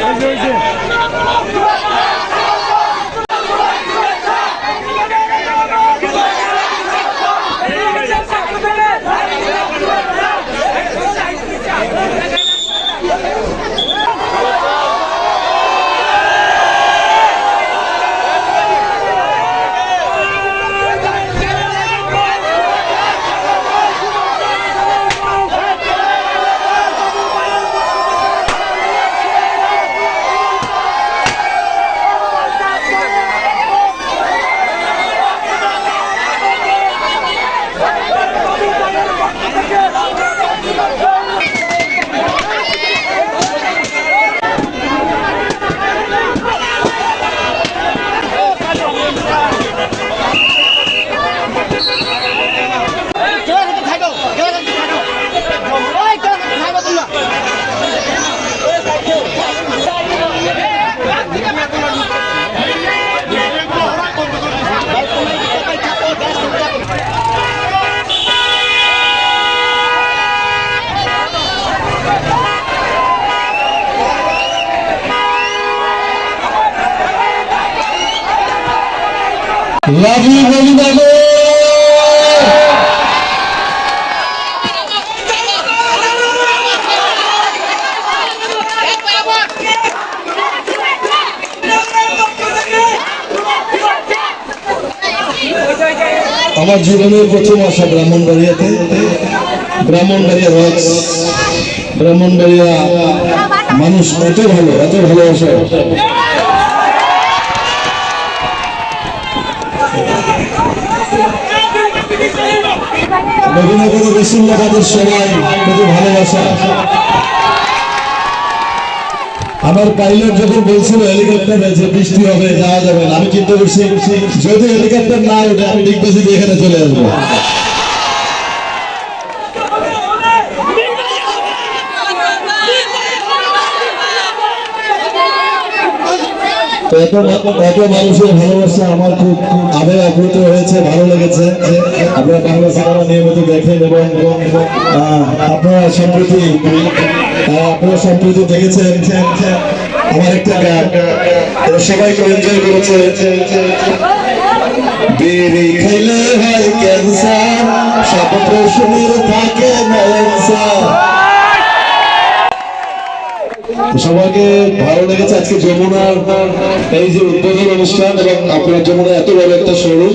Love you বলিদাগো আমার জীবনের প্রথম আসা ব্রাহ্মণবাড়িয়াতে, ব্রাহ্মণবাড়িয়া রক্স, ব্রাহ্মণবাড়িয়া মানুষ এত ভালো, এত ভালোবাসা। সময় ভালোবাসা। আমার পাইলট যখন বলছিল হেলিকপ্টারে যে বৃষ্টি হবে, যাওয়া যাবে আমি চিন্তা করছি যদি হেলিকপ্টার না ওঠে আমি বেশি এখানে চলে আসব। তো এত এত মানুষের ভালোবাসা আমার খুব আবেগ আপ্লুত হয়েছে, ভালো লেগেছে। আপনারা বাংলা সিনেমা নিয়মিত দেখেন এবং আপনারা সম্প্রতি আপনারা সম্প্রতি দেখেছেন আমার একটা গান। সবাই এনজয় করেছে। বিড়ি খাইলে হয় ক্যান্সার সব প্রশ্নের থাকে না। সবাইকে ভালো লেগেছে আজকে যমুনার এই যে উদ্বোধন অনুষ্ঠান এবং আপনার যমুনা এত বড় একটা শোরুম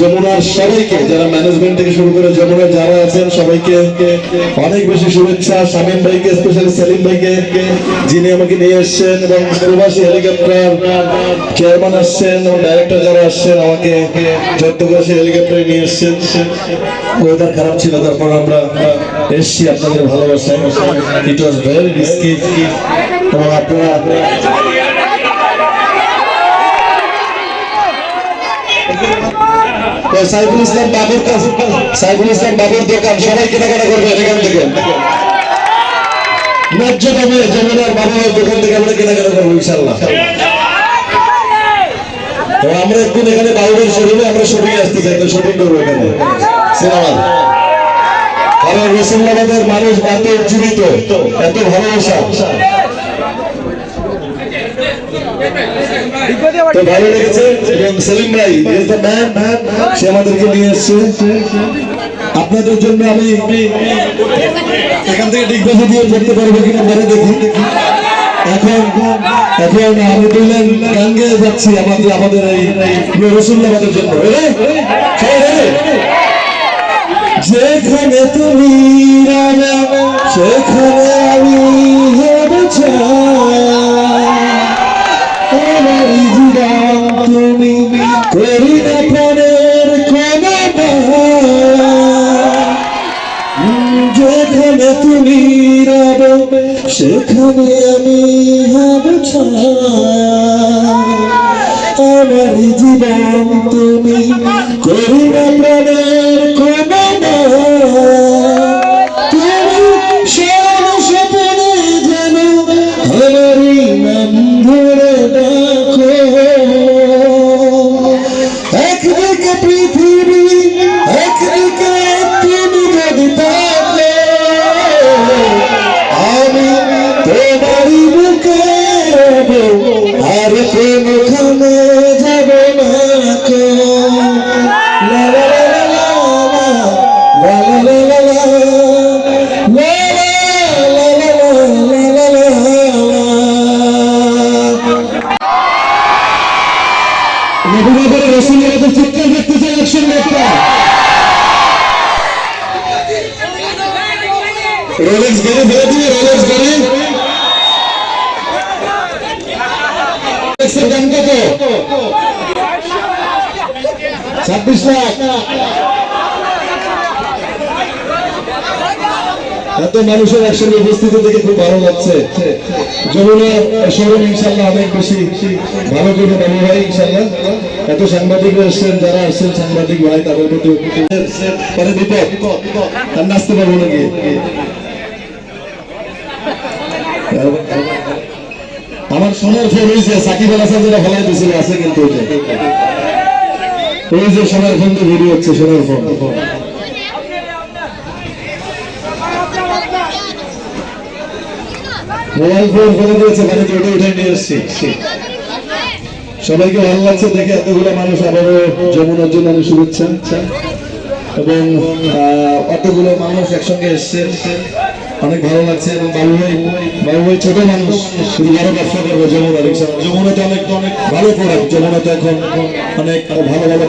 যমুনার সবাইকে, যারা ম্যানেজমেন্ট থেকে শুরু করে যমুনার যারা আছেন, সবাইকে অনেক বেশি শুভেচ্ছা। শামীম ভাইকে স্পেশালি সেলিম ভাইকে, যিনি আমাকে নিয়ে এসছেন এবং প্রবাসী হেলিকপ্টার চেয়ারম্যান আসছেন এবং ডাইরেক্টর যারা আসছেন, আমাকে চট্টগ্রাসী হেলিকপ্টারে নিয়ে এসছেন। ওয়েদার খারাপ ছিল, তারপর আমরা এসছি আপনাদের ভালোবাসায় সাইফুল ইসলাম বাবুর সাইফুল ইসলাম বাবুর দোকান, সবাই কেনাকাটা করবে এখান থেকে। ন্যায্য দামে যমুনার বাবুর দোকান থেকে আমরা কেনাকাটা করব ইনশাল্লাহ আমরা একদিন এখানে বাবুদের শরীরে আমরা শুটিং আসতে চাই, তো শুটিং করব এখানে। সিনেমা। কারণ রসুল্লাবাদের মানুষ এত জীবিত এত ভালোবাসা। তো ভালো লেগেছে এবং সেলিম ভাই সে আমাদেরকে নিয়ে এসছে। আপনাদের জন্য আমি এখান থেকে ডিগবাজি দিয়ে পড়তে পারব কিনা পরে দেখি। এখন এখন আমি বললেন গান গেয়ে যাচ্ছি আমাদের আমাদের এই রসুল্লাবাদের জন্য? যেখানে তুমি রাজা, সেখানে আমি হব। আমার তুমি করি না প্রাণের যেখানে তুমি রবে, সেখানে আমি হব। আমার জীবন তুমি করি না প্রাণের নবীনগরে রসুলের এত চিৎকার দেখতে চাই ইলেকশন নেতা। রোলেক্স গাড়ি ফেলে দিবে রোলেক্স গাড়ি ছাব্বিশ লাখ। এত মানুষের একসঙ্গে উপস্থিতি দেখে খুব ভালো লাগছে। যমুনার শোরুম ইনশাল্লাহ অনেক বেশি ভালো করে বাবু ভাই ইনশাল্লাহ এত সাংবাদিক এসছেন যারা আসছেন, সাংবাদিক ভাই, তাদের প্রতি নাচতে পারব নাকি আমার সোনার ফোন হয়েছে সাকিব আল হাসান যেটা ফেলাই দিয়েছিল, আছে কিন্তু ওই যে। সোনার ফোন দিয়ে ভিডিও হচ্ছে, সোনার ফোন। ওটা উঠে নিয়ে এসছি। সবাইকে ভালো লাগছে দেখে এতগুলো মানুষ আবারও যমুনার জন্য আমি শুভেচ্ছা। এবং অতগুলো মানুষ একসঙ্গে এসছে। অনেক ভালো লাগছে এবং বাবু ভাই বাবু ভাই ছোট মানুষ, শুধু বড় ব্যবসা করব, যমুনা রিক্সা যমুনাতে অনেক অনেক ভালো প্রোডাক্ট যমুনাতে এখন অনেক ভালো ভালো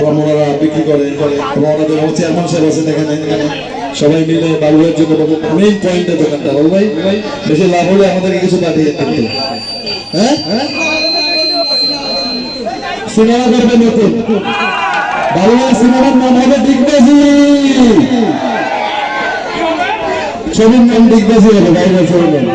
পণ্য বিক্রি করে। এবং ওনাদের চেয়ারম্যান সাহেব আছেন এখানে সবাই মিলে বাবু ভাইয়ের জন্য মেইন পয়েন্টের দোকানটা। বাবু ভাই, বেশি লাভ হলে আমাদেরকে কিছু পাঠিয়ে কিন্তু হ্যাঁ? সিনেমা করবে নতুন। বাংলা সিনেমার নাম হবে দিগবাজি ছবির নাম দিগবাজি হবে বাইরের ছবির নাম।